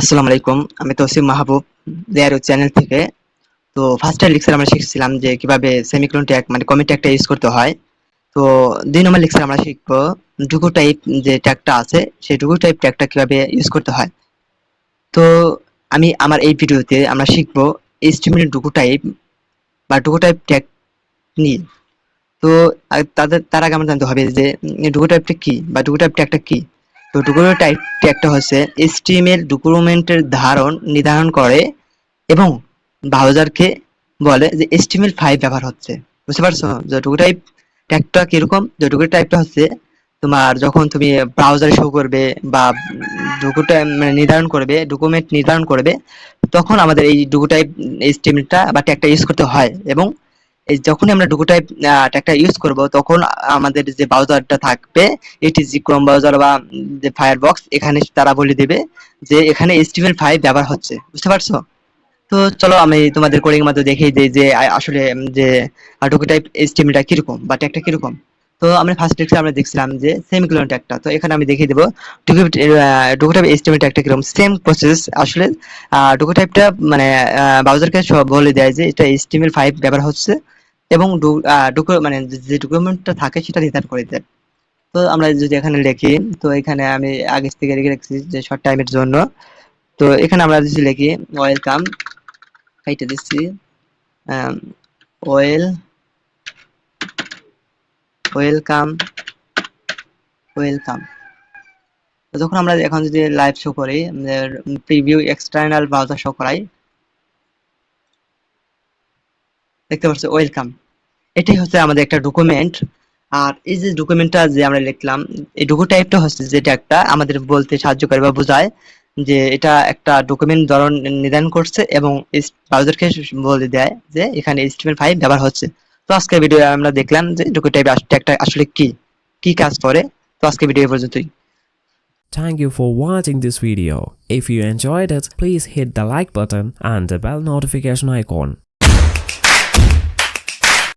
আসসালামু আলাইকুম। আমি তসিম মাহবুব দেয়ারো চ্যানেল থেকে। তো ফার্স্ট লেকচার আমরা শিখছিলাম যে কীভাবে সেমিকোলন ট্যাগ মানে কমেন্ট ট্যাগটা ইউজ করতে হয়। তো দুই নম্বর লেকচার আমরা শিখব। ডুকু টাইপ যে ট্যাগটা আছে, সেই ডুকু টাইপ ট্যাগটা কীভাবে ইউজ করতে হয়। তো আমি আমার এই ভিডিওতে আমরা শিখব এইচটিএমএল ডুকু টাইপ বা ডুকু টাইপ ট্যাগ নিয়ে। তো তাদের, তার আগে আমরা জানতে হবে যে ডুকু টাইপটা কি বা ডুকু টাইপ ট্যাগটা কি? তো ডকুমেন্ট টাইপ একটা হচ্ছে HTML ডকুমেন্টের ধারণ নির্ধারণ করে এবং ব্রাউজারকে বলে যে HTML5 ব্যবহার হচ্ছে। বুঝতে পারছ? যে ডকু টাইপ ট্যাগটা কীরকম যে ডকু টাইপটা হচ্ছে তোমার যখন তুমি ব্রাউজারে শো করবে বা ডকু মানে নির্ধারণ করবে ডকুমেন্ট নির্ধারণ করবে, তখন আমাদের এই ডকু টাইপ HTML-টা বা ট্যাগটা ইউজ করতে হয় এবং এই যখনই আমরা ডুকু টাইপ ট্যাগটা ইউজ করব, তখন আমাদের যে ব্রাউজারটা থাকবে এটি জি ক্রোম ব্রাউজার বা যে ফায়ারবক্স, এখানে তারা বলে দেবে যে এখানে HTML5 ব্যবহার হচ্ছে। বুঝতে পারছ? তো চলো আমি তোমাদের কোডিং মাধ্যমে দেখিয়ে দিই যে আসলে যে ডুকু টাইপ এসটিমিটা কীরকম বা ট্যাগটা কীরকম। তো আমরা ফার্স্ট লেকচারে আমরা দেখছিলাম যে সেমিকোলন ট্যাগটা তো এখানে আমি দেখিয়ে দেবো ডকু টাইপ HTML ট্যাগটা কীরকম। সেম প্রসেস আসলে ডকু টাইপটা মানে ব্রাউজারকে সব বলে দেয় যে এটা HTML5 ব্যবহার হচ্ছে এবং মানে যে ডকুমেন্টটা থাকে সেটা নির্ধারণ করে দেয়। তো আমরা যদি এখানে লিখি, তো এখানে আমি আগে থেকে লিখে রাখছি যে শর্ট টাইমের জন্য। তো এখানে আমরা যদি লিখি ওয়েলকাম এইটা দিচ্ছি ওয়েল ওয়েলকাম ওয়েলকাম যখন আমরা এখন যদি লাইভ শো করি প্রিভিউ এক্সটার্নাল ব্রাউজার শো করাই, দেখতে পাচ্ছ ওয়েলকাম এটাই হচ্ছে আমাদের একটা ডকুমেন্ট আর এই যে ডকুমেন্টটা যে আমরা লিখলাম, এই ডকু টাইপটা হচ্ছে যেটা একটা আমাদের বলতে সাহায্য করে বা বোঝায় যে এটা একটা ডকুমেন্ট ধরন নির্ধারণ করছে এবং ব্রাউজারকে বলে দেয় যে এখানে HTML5 ব্যবহার হচ্ছে। তো আজকের ভিডিও আমরা দেখলাম যে ডুকু টাইপ ট্যাগটা আসলে কি কি কাজ করে তো আজকে ভিডিও পর্যন্তই Thank you for watching this video. If you enjoyed it, please hit the like button and the bell notification icon.